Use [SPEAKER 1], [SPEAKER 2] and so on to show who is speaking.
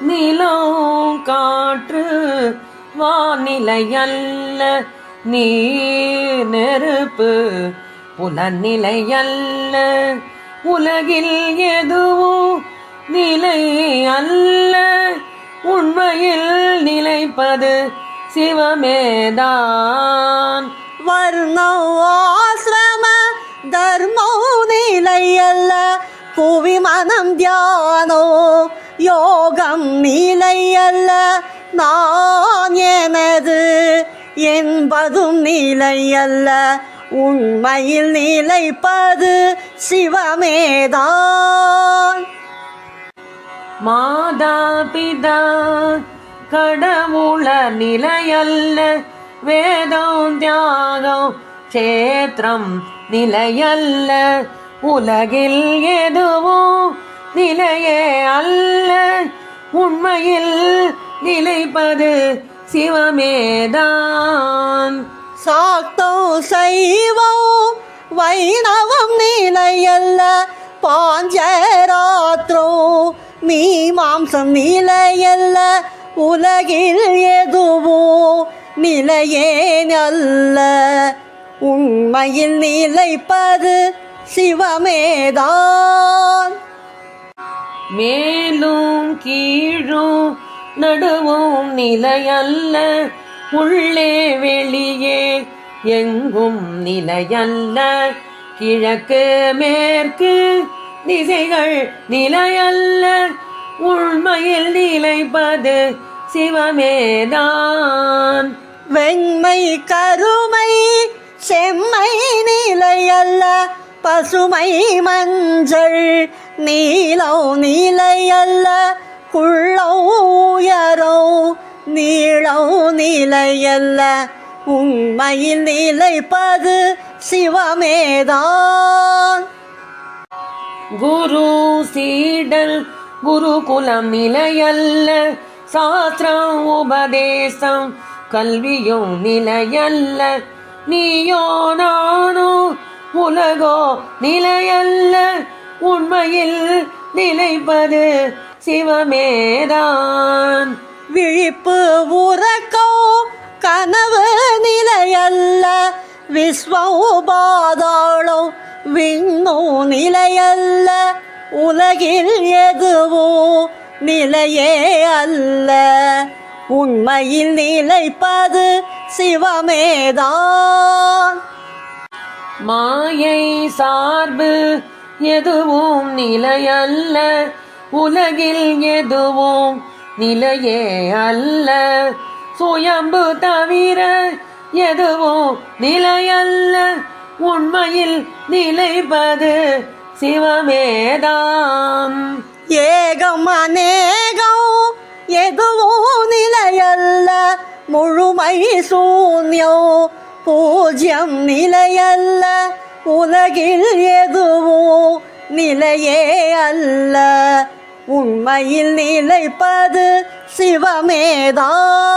[SPEAKER 1] நிலம் காற்று வானிலை அல்ல நீர் நெருப்பு புலநிலை அல்ல உலகில் எதுவும் நிலை அல்ல. உண்மையில் நிலைப்பது சிவமேதான்.
[SPEAKER 2] வர்ணோ ஆசிரம தர்மம் நிலையல்ல. புவி மனம் தியானோ யோகம் நிலை அல்ல நான் எனது என்பதும் நிலை அல்ல உண்மையில் நிலைப்பது சிவமேதான்
[SPEAKER 1] மாதா பிதா கடவுள நிலையல்ல வேதம் தியாகம் க்ஷேத்திரம் நிலையல்ல உலகில் எதுவும் நிலையே அல்ல. உண்மையில் நிலைப்பது சிவமேதான்.
[SPEAKER 2] சாத்தோ சைவம் வைணவம் நிலையல்ல. பாஞ்சராத்திரோ மீமாம்சம் நிலையல்ல. உலகில் எதுவோ நிலையே அல்ல. உண்மையில் நிலைப்பது சிவமேதான்.
[SPEAKER 1] மேலும் கீழும் நடுவும் நிலையல்ல உள்ளே வெளியே எங்கும் நிலையல்ல. கிழக்கு மேற்கு திசைகள் நிலையல்ல உண்மையில் நிலைப்பது சிவமேதான்.
[SPEAKER 2] வெண்மை கருமை செம்மை நிலையல்ல பசுமை மஞ்சள் நீலம் நிலையல்ல குள்ளம் உயரம் நீளம் நிலையல்ல. உண்மையில் நிலைப்பது சிவமேதான்.
[SPEAKER 1] குரு சீடல் குருகுலம் நிலையல்ல சாஸ்திரம் உபதேசம் கல்வியும் நிலையல்ல. நீயோ நானோ உலகோ நிலையல்ல உண்மையில் நிலைப்பது சிவமேதான்.
[SPEAKER 2] விழிப்பு உறக்கோ கனவு நிலையல்ல விஸ்வபாதாளோ விண்ணோ நிலையல்ல உலகில் எதுவோ நிலையே அல்ல. உண்மையில் நிலைப்பது சிவமேதான்.
[SPEAKER 1] மாயை சார்பு எதுவும் நிலையல்ல. உலகில் எதுவும் நிலையே அல்ல. சுயம்பு தவிர எதுவும் நிலையல்ல. உண்மையில் நிலைப்பது சிவமேதாம்.
[SPEAKER 2] ஏகம் அநேகம் எதுவும் நிலையல்ல. முழுமை சூன்யம் பூஜ்யம் நிலையல்ல உலகில் எதுவோ நிலையே அல்ல உண்மையில் நிலைப்பது சிவமேதான்